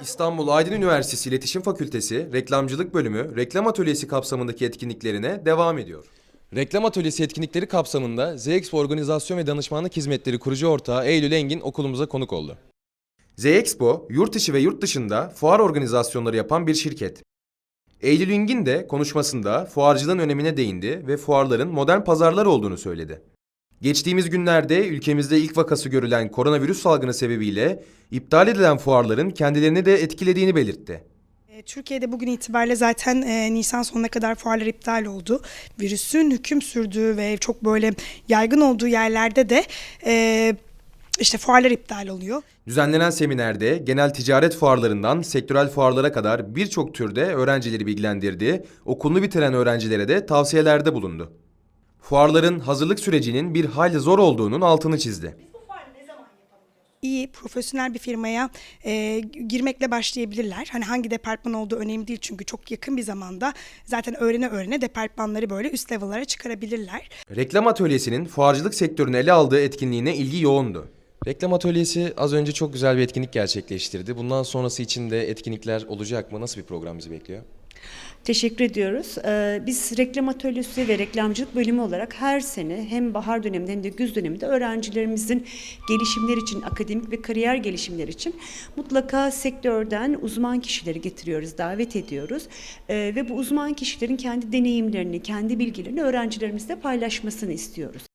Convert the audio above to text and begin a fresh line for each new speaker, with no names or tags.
İstanbul Aydın Üniversitesi İletişim Fakültesi Reklamcılık Bölümü Reklam Atölyesi kapsamındaki etkinliklerine devam ediyor. Reklam Atölyesi etkinlikleri kapsamında Z-Expo Organizasyon ve Danışmanlık Hizmetleri kurucu ortağı Eylül Engin okulumuza konuk oldu. Z-Expo, yurt içi ve yurt dışında fuar organizasyonları yapan bir şirket. Eylül Engin de konuşmasında fuarcılığın önemine değindi ve fuarların modern pazarlar olduğunu söyledi. Geçtiğimiz günlerde ülkemizde ilk vakası görülen koronavirüs salgını sebebiyle iptal edilen fuarların kendilerini de etkilediğini belirtti.
E, Türkiye'de bugün itibariyle zaten e, Nisan sonuna kadar fuarlar iptal oldu. Virüsün hüküm sürdüğü ve çok böyle yaygın olduğu yerlerde de e, işte fuarlar iptal oluyor.
Düzenlenen seminerde genel ticaret fuarlarından sektörel fuarlara kadar birçok türde öğrencileri bilgilendirdi, okulunu bitiren öğrencilere de tavsiyelerde bulundu. Fuarların hazırlık sürecinin bir hayli zor olduğunun altını çizdi.
İyi, profesyonel bir firmaya e, girmekle başlayabilirler. Hani hangi departman olduğu önemli değil çünkü çok yakın bir zamanda zaten öğrene öğrene departmanları böyle üst level'lara çıkarabilirler.
Reklam atölyesinin fuarcılık sektörünü ele aldığı etkinliğine ilgi yoğundu. Reklam atölyesi az önce çok güzel bir etkinlik gerçekleştirdi. Bundan sonrası için de etkinlikler olacak mı? Nasıl bir program bizi bekliyor?
Teşekkür ediyoruz. Ee, Biz reklam atölyesi ve reklamcılık bölümü olarak her sene hem bahar döneminde hem de güz döneminde öğrencilerimizin gelişimleri için, akademik ve kariyer gelişimleri için mutlaka sektörden uzman kişileri getiriyoruz, davet ediyoruz. Ee, Ve bu uzman kişilerin kendi deneyimlerini, kendi bilgilerini öğrencilerimizle paylaşmasını istiyoruz.